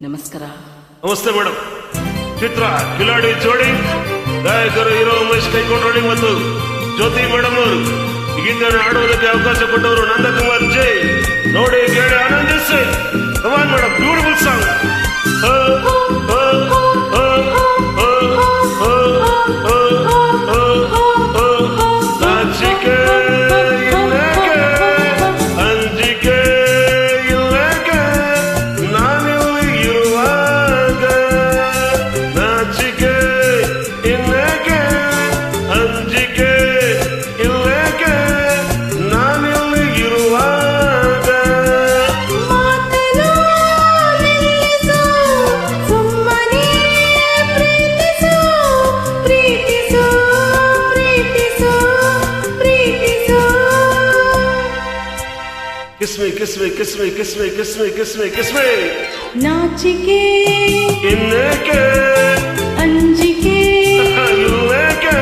ನಮಸ್ಕಾರ. ನಮಸ್ತೆ ಮೇಡಮ್ ಚಿತ್ರ, ಕಿಲಾಡಿ ಜೋಡಿ. ಗಾಯಕರು ಹೀರೋ ಉಮೇಶ್ ಕೈಕೊಂಡ್ರೊಡಿ ಮತ್ತು ಜ್ಯೋತಿ ಮೇಡಮ್ ಅವರು. ಗೀತೆ ಗೀತೆಯನ್ನು ಆಡುವುದಕ್ಕೆ ಅವಕಾಶ ಕೊಟ್ಟವರು ನಂದಕುಮಾರ್ ಜೈ. ನೋಡಿ ಕೇಳಿ ಆನಂದಿಸಿ. Come on madam beautiful song kiss me kiss me kiss me kiss me kiss me kiss me kiss me ನಾಚಿಕೆ ಇನ್ನೇಕೆ? ಅಂಜಿಕೆ. ಇಲ್ಲೇಕೆ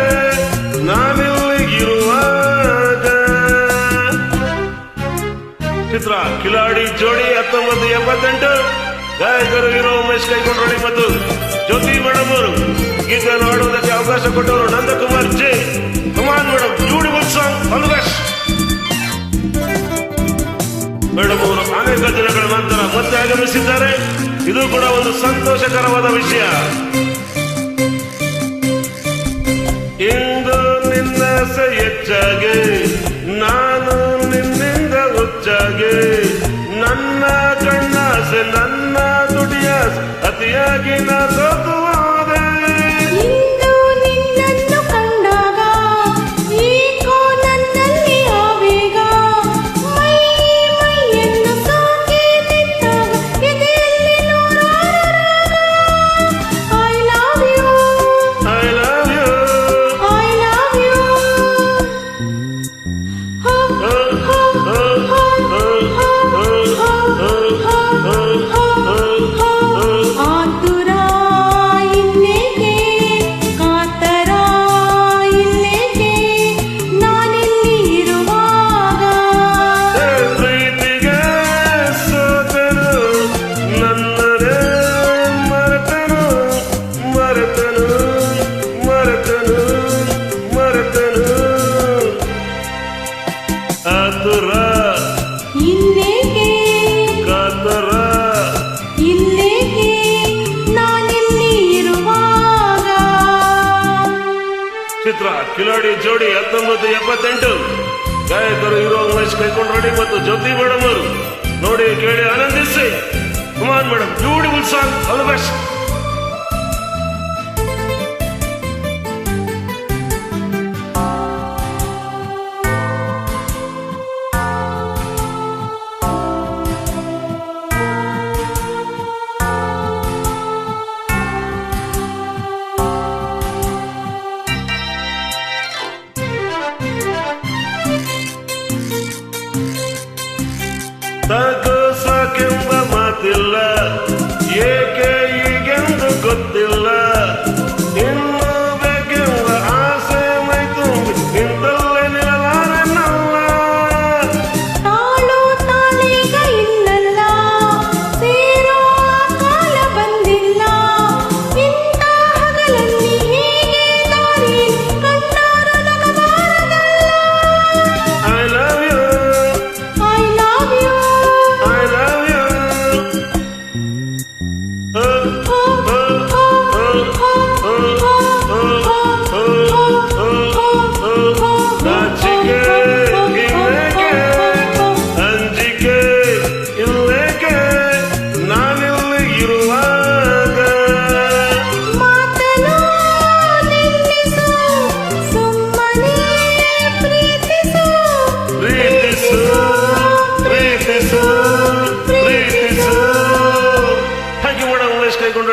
ಚಿತ್ರ ಕಿಲಾಡಿ ಜೋಡಿ ಹತ್ತೊಂಬತ್ತು ಎಪ್ಪತ್ತೆಂಟು ಗಾಯಕರು ಇರೋ ಉಮೇಶ್ ಕೈಕೊಂಡ್ರೊಡಿ ಮತ್ತು ಜ್ಯೋತಿ ಮೇಡಮ್ ಅವರು ಗೀತೆಯನ್ನು ಆಡುವುದಕ್ಕೆ ಅವಕಾಶ ಕೊಟ್ಟವರು ನಂದಕುಮಾರ್. ಅವರು ಅನೇಕ ದಿನಗಳ ನಂತರ ಮತ್ತೆ ಆಗಮಿಸಿದ್ದಾರೆ. ಇದು ಕೂಡ ಒಂದು ಸಂತೋಷಕರವಾದ ವಿಷಯ. ಇಂದು ನಿನ್ನ ಹೆಚ್ಚಾಗಿ, ನಾನು ನಿನ್ನಿಂದ ಹುಚ್ಚಾಗಿ, ನನ್ನ ಕಣ್ಣಾಸೆ, ನನ್ನ ದುಡಿಯಾಸೆ ಅತಿಯಾಗಿ ನಾ ಆತುರ ಇಲ್ಲೇಕೆ ಕತರ. ಇಲ್ಲೇಕೆ ನಾನಿಲ್ಲಿ ಇರುವಾಗ. ಚಿತ್ರ ಕಿಲಾಡಿ ಜೋಡಿ ಹತ್ತೊಂಬತ್ತು ಎಪ್ಪತ್ತೆಂಟು. ಗಾಯಕರು ಹೀರೋ ಮಹೇಶ್ ಕೈಕೊಂಡ್ರಡಿ ಮತ್ತು ಜ್ಯೋತಿ ಮೇಡಮ್ ಅವರು ನೋಡಿ ಕೇಳಿ ಆನಂದಿಸಿ. Kumar madam beautiful song all best.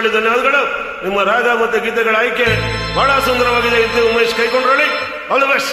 Umesh ಧನ್ಯವಾದಗಳು. ನಿಮ್ಮ ರಾಗ ಮತ್ತು ಗೀತೆಗಳ ಆಯ್ಕೆ ಬಹಳ ಸುಂದರವಾಗಿದೆ ಇದು ಉಮೇಶ್ ಕೈಕೊಂಡ್ರೊಳ್ಳಿ ಆಲ್ ದ ಬೆಸ್ಟ್